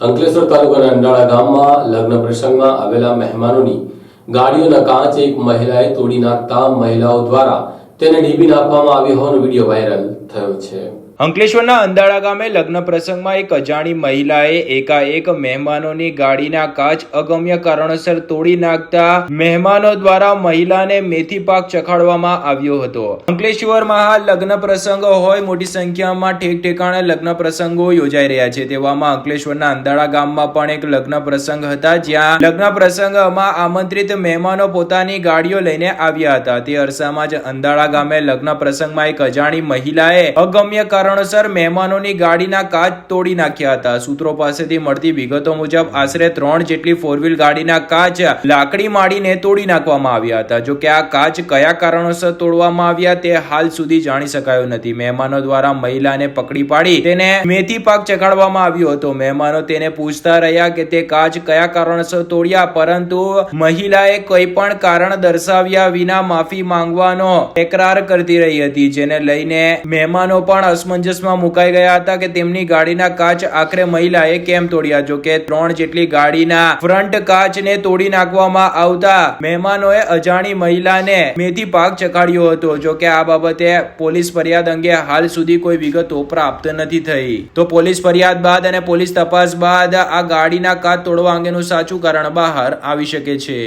અંકલેશ્વર તાલુકાના અંડાળા ગામમાં લગ્ન પ્રસંગમાં આવેલા મહેમાનોની ગાડીઓના કાચ એક મહિલાએ તોડી નાખતા મહિલાઓ દ્વારા તેને ડીબી નાખવામાં આવ્યો હોવાનો વીડિયો વાયરલ થયો છે. અંકલેશ્વરના અંદાળા ગામે લગ્ન પ્રસંગમાં એક અજાણી મહિલાએ એકાએક મહેમાનોની ગાડીના કાચ અગમ્ય કારણોસર તોડી નાખતા મહેમાનો દ્વારા મહિલાને મેથી પાક ચખાડવામાં આવ્યો હતો. અંકલેશ્વરમાં હાલ લગ્ન પ્રસંગો હોય મોટી સંખ્યામાં ઠેક ઠેકાણે લગ્ન પ્રસંગો યોજાઈ રહ્યા છે. તેવામાં અંકલેશ્વરના અંદાળા ગામમાં પણ એક લગ્ન પ્રસંગ હતા, જ્યાં લગ્ન પ્રસંગમાં આમંત્રિત મહેમાનો પોતાની ગાડીઓ લઈને આવ્યા હતા. તે અરસામાં જ અંદાળા ગામે લગ્ન પ્રસંગમાં એક અજાણી મહિલાએ અગમ્ય કારણોસર મહેમાનોની ગાડીના કાચ તોડી નાખ્યા હતા. સૂત્રો પાસેથી મળતી વિગતો મુજબ આશરે ત્રણ જેટલી ફોર વ્હીલ ગાડીના કાચ લાકડી માડીને તોડી નાખવામાં આવ્યા હતા. જો કે આ કાચ કયા કારણોસર તોડવામાં આવ્યા તે હાલ સુધી જાણી શકાયું નથી. મહેમાનો દ્વારા મહિલાને પકડી પાડી તેને મેથી પાક ચખાડવામાં આવ્યો હતો. મહેમાનો તેને પૂછતા રહ્યા કે તે કાચ કયા કારણોસર તોડ્યા, પરંતુ મહિલાએ કોઈ પણ કારણ દર્શાવ્યા વિના માફી માંગવાનો તકરાર કરતી રહી હતી, જેને લઈને મહેમાનો પણ અસમંજસમાં મુકાઈ ગયા હતા કે તેમની ગાડીના કાચ આખરે મહિલાએ કેમ તોડ્યા? જો કે ત્રણ જેટલી ગાડીના ફ્રન્ટ કાચને તોડી નાખવામાં આવતા મહેમાનોએ અજાણી મહિલાને મેથી પાક ચખાડ્યો હતો. જો કે આ બાબતે પોલીસ ફરિયાદ અંગે હાલ સુધી કોઈ વિગતો પ્રાપ્ત નથી થઈ. તો પોલીસ ફરિયાદ બાદ અને પોલીસ તપાસ બાદ આ ગાડીના કાચ તોડવા અંગેનું સાચું કારણ બહાર આવી શકે છે.